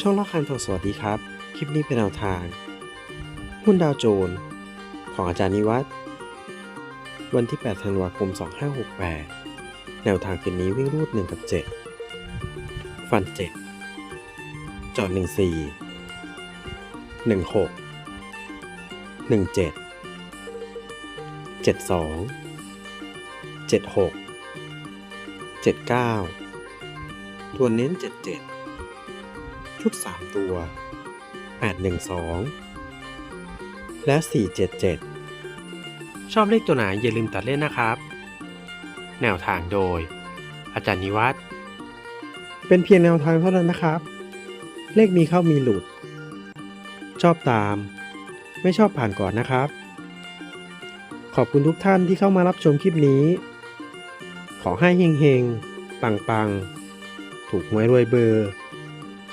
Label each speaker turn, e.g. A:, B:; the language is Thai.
A: ช่องละคันทองสวัสดีครับ คลิปนี้เป็นแนวทาง หุ้นดาวโจนส์ของอาจารย์นิวัฒน์วันที่ 8 ธันวาคม 2568 แนวทางคืนนี้วิ่งรูด 1 กับ 7 ฟัน 7 จอด 14 16 17 72 76 79 ตัวเน้น 77 ชุด3ตัว 812 และ 477 ชอบเลขตัวไหนอย่าลืมตัดเล่นนะครับ แนวทางโดย อาจารย์นิวัฒน์เป็นเพียงแนวทางเท่านั้นนะครับ เลขมีเข้ามีหลุด ชอบตาม ไม่ชอบผ่านก่อนนะครับ ขอบคุณทุกท่านที่เข้ามารับชมคลิปนี้ ขอให้เฮงๆ ปังๆ ถูกหวยรวยเบอร์